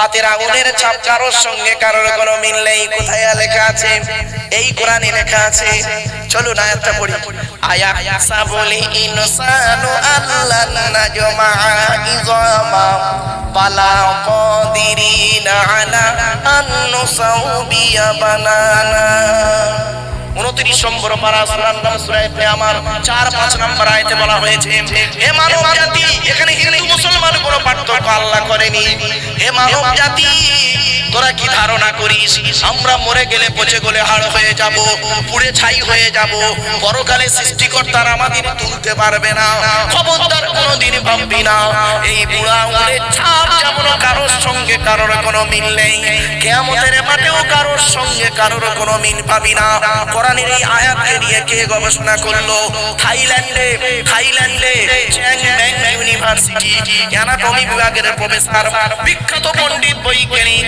হাতের আঙুলের ছাপ কারোর সঙ্গে কারোর কোনো মিল নেই। কোথায় লেখা আছে? এই কোরআনে লেখা আছে। চলুন আয়াতটা পড়ি। আয়া সাবলি ইনসানু আল্লান নাজমা ইজামা বালা কদিরিনা আলা আন নুসাউবিয়া বানানা। উনত্রিশ নম্বর পারা সুরার নাম সুরা ইবনে আমার চার, পাঁচ নম্বর আয়াতে বলা হয়েছে, হে মানব জাতি, এখানে হিন্দু, মুসলমান কোনো পার্থক্য আল্লাহ করেনি। হে মানব জাতি, তোরা কি ধারণা করিস? আমরা মরে গেলে পচে গলে হাড় হয়ে যাব, পুড়ে ছাই হয়ে যাব, পরকালে সৃষ্টিকর্তার আমাদের তুলতে পারবে না। খবরদার কোনোদিন ভাববি না। এই বুড়া আঙুলের ছাপ যেমন কারোর সঙ্গে কারোর কোনো মিল নেই। কেয়ামতের মাঠেও সঙ্গে কারোর কোনো মিল পাবি না। কোরআনের এই আয়াতকে নিয়ে কে গবেষণা করল? থাইল্যান্ডে থাইল্যান্ডে চ্যাং ম্যাং ইউনিভার্সিটি, অ্যানাটমি বিভাগের প্রফেসর, বিখ্যাত পণ্ডিত বৈজ্ঞানিক।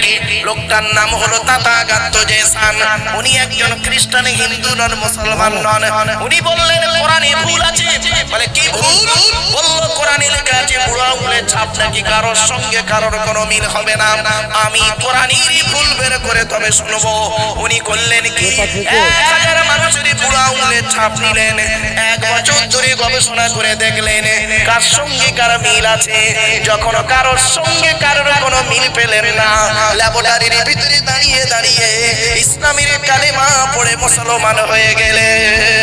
লোকটার নাম হলো তাতাগাত্ত জেসান। উনি একজন খ্রিস্টান হিন্দু নন, মুসলমান নন। উনি বললেন, কোরআনে ভুল আছে। বলে, কি ভুল? বলল কোরআনে লেখা আছে বুড়ো আঙুলের ছাপ নাকি কারোর সঙ্গে কারোর কোনো মিল হবে না। আমি কোরআনেরই ভুল বের করে তবে শুনব। উনি করলেন কি? এক হাজার মানুষের বুড়া আঙুলের ছাপ নিলেন, এক বছর ধরে গবেষণা করে দেখলেন, কার সঙ্গে কার মিল আছে? যখন কারোর সঙ্গে কারোর কোনো মিল পেলেন না, ল্যাবরেটরির ভিতরে দাঁড়িয়ে দাঁড়িয়ে ইসলামের কালেমা পড়ে মুসলমান হয়ে গেলেন।